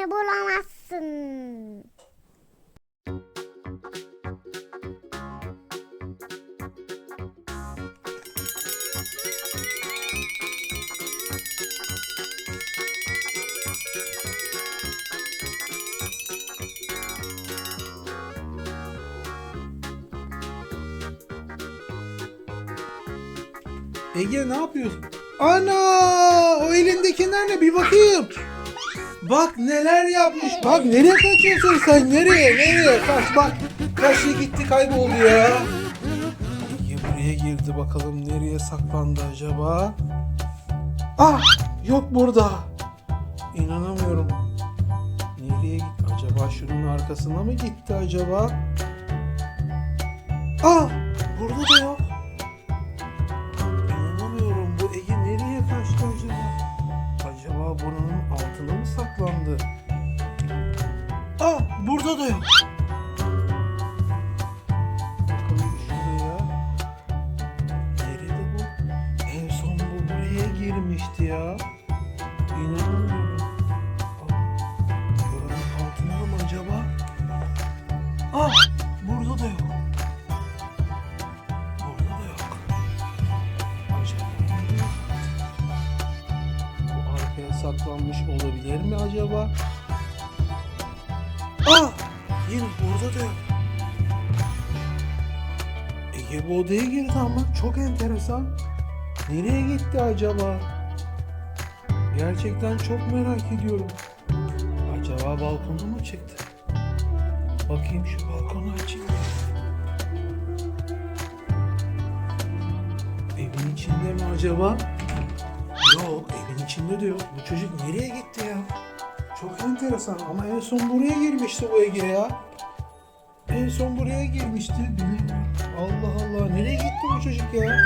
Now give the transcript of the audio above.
beni bulamazsın. Ege ne yapıyorsun? Ana! O elindekiler ne? Bir bakayım. Bak neler yapmış. Bak nereye kaçıyorsun sen? Nereye? Nereye? Kaç bak. Kaçtı gitti kayboldu ya. Ege buraya girdi bakalım nereye saklandı acaba? Ah! Yok burada. İnanamıyorum. Nereye gitti? Acaba şunun arkasına mı gitti acaba? Ah! Burada da yok. Buranın altına mı saklandı? Aa burada da yok. Bakalım şuraya. Nerede bu? En son bu buraya girmişti ya. İnanamıyorum. Saklanmış olabilir mi acaba? Ah! Yine burada da yok. Ege bu odaya girdi ama çok enteresan. Nereye gitti acaba? Gerçekten çok merak ediyorum. Acaba balkona mı çıktı? Bakayım şu balkonu açayım. Evin içinde mi acaba? Yok evin içinde de yok. Bu çocuk nereye gitti ya? Çok enteresan ama en son buraya girmişti bu Ege ya. En son buraya girmişti. Allah Allah nereye gitti bu çocuk ya?